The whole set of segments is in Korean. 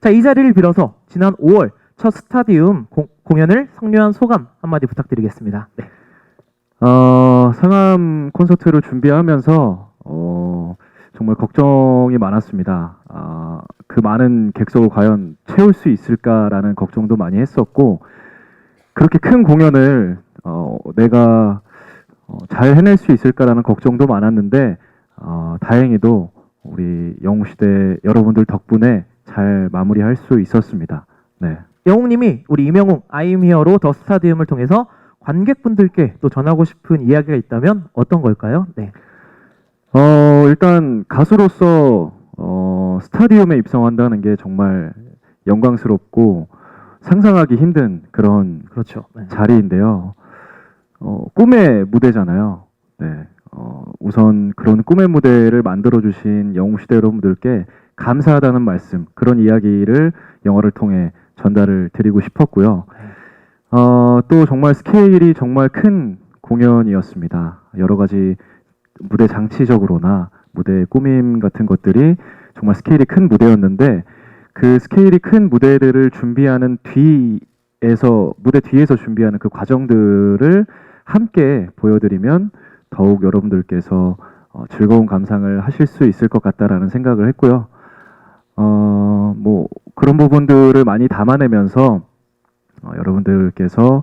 자, 이 자리를 빌어서 지난 5월 첫 스타디움 공, 공연을 성료한 소감 한마디 부탁드리겠습니다. 네. 어, 상암 콘서트를 준비하면서 어, 정말 걱정이 많았습니다. 아, 그 많은 객석을 과연 채울 수 있을까라는 걱정도 많이 했었고 그렇게 큰 공연을 어, 내가 어, 잘 해낼 수 있을까라는 걱정도 많았는데 어, 다행히도 우리 영웅시대 여러분들 덕분에 잘 마무리할 수 있었습니다. 네. 영웅님이 우리 이명웅 아임 히어로 더 스타디움을 통해서 관객분들께 또 전하고 싶은 이야기가 있다면 어떤 걸까요? 네. 어, 일단 가수로서 어, 스타디움에 입성한다는 게 정말 영광스럽고 상상하기 힘든 그런 그렇죠. 네. 자리인데요. 어, 꿈의 무대잖아요. 네. 어, 우선 그런 꿈의 무대를 만들어 주신 영웅시대 여러분들께 감사하다는 말씀, 그런 이야기를 영화를 통해 전달을 드리고 싶었고요. 어, 또 정말 스케일이 정말 큰 공연이었습니다. 여러 가지 무대 장치적으로나 무대 꾸밈 같은 것들이 정말 스케일이 큰 무대였는데 그 스케일이 큰 무대들을 준비하는 뒤에서 무대 뒤에서 준비하는 그 과정들을 함께 보여드리면 더욱 여러분들께서 어, 즐거운 감상을 하실 수 있을 것 같다라는 생각을 했고요. 어, 뭐 그런 부분들을 많이 담아내면서 어, 여러분들께서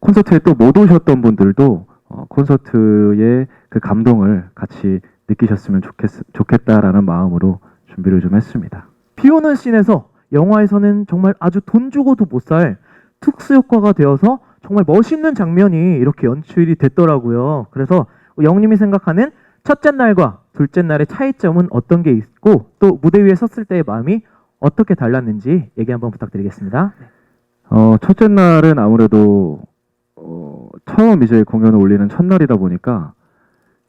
콘서트에 또 못 오셨던 분들도 어, 콘서트의 그 감동을 같이 느끼셨으면 좋겠, 좋겠다라는 마음으로 준비를 좀 했습니다. 비 오는 씬에서 영화에서는 정말 아주 돈 주고도 못 살 특수 효과가 되어서 정말 멋있는 장면이 이렇게 연출이 됐더라고요. 그래서 영님이 생각하는 첫째 날과 둘째 날의 차이점은 어떤 게 있고 또 무대 위에 섰을 때의 마음이 어떻게 달랐는지 얘기 한번 부탁드리겠습니다. 어, 첫째 날은 아무래도 어, 처음 이제 공연을 올리는 첫날이다 보니까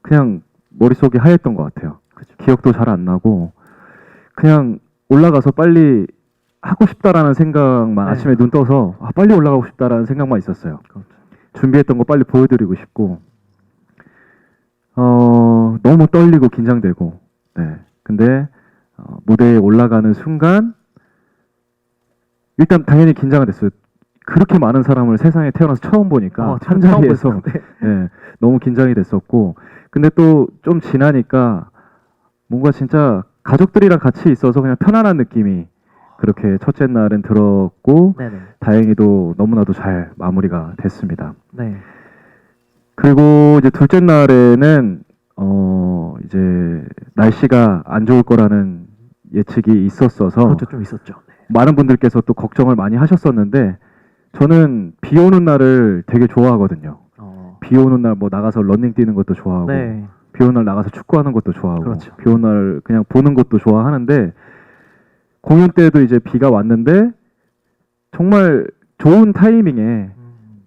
그냥 머릿속이 하였던 것 같아요. 기억도 잘 안 나고 그냥 올라가서 빨리 하고 싶다라는 생각만 네. 아침에 눈 떠서 아, 빨리 올라가고 싶다라는 생각만 있었어요. 준비했던 거 빨리 보여드리고 싶고 어, 너무 떨리고 긴장되고 네. 근데 어, 무대에 올라가는 순간 일단 당연히 긴장이 됐어요. 그렇게 많은 사람을 세상에 태어나서 처음 보니까 어, 한 처음 자리에서. 네. 예, 너무 긴장이 됐었고 근데 또 좀 지나니까 뭔가 진짜 가족들이랑 같이 있어서 그냥 편안한 느낌이 그렇게 첫째 날은 들었고 네네. 다행히도 너무나도 잘 마무리가 됐습니다. 네. 그리고 이제 둘째 날에는 어 이제 날씨가 안 좋을 거라는 예측이 있었어서 그렇죠. 좀 있었죠. 네. 많은 분들께서 또 걱정을 많이 하셨었는데 저는 비 오는 날을 되게 좋아하거든요. 어, 비 오는 날 뭐 나가서 러닝 뛰는 것도 좋아하고 네. 비 오는 날 나가서 축구하는 것도 좋아하고 그렇죠. 비 오는 날 그냥 보는 것도 좋아하는데 공연 때도 이제 비가 왔는데 정말 좋은 타이밍에 음,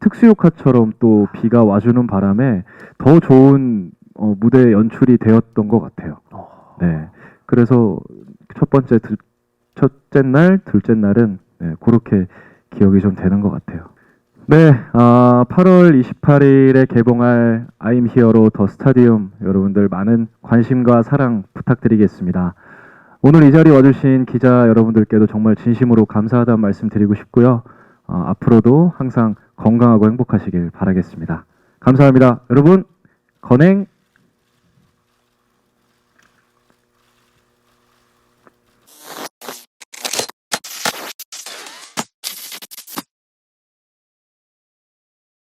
특수효과처럼 또 비가 와주는 바람에 더 좋은 어, 무대 연출이 되었던 것 같아요. 어, 네. 그래서 첫 번째, 두, 첫째 날, 둘째 날은 네, 그렇게 기억이 좀 되는 것 같아요. 네, 아, 8월 28일에 개봉할 I'm Here로 더 스타디움 여러분들 많은 관심과 사랑 부탁드리겠습니다. 오늘 이 자리에 와주신 기자 여러분들께도 정말 진심으로 감사하다는 말씀 드리고 싶고요. 어, 앞으로도 항상 건강하고 행복하시길 바라겠습니다. 감사합니다. 여러분, 건행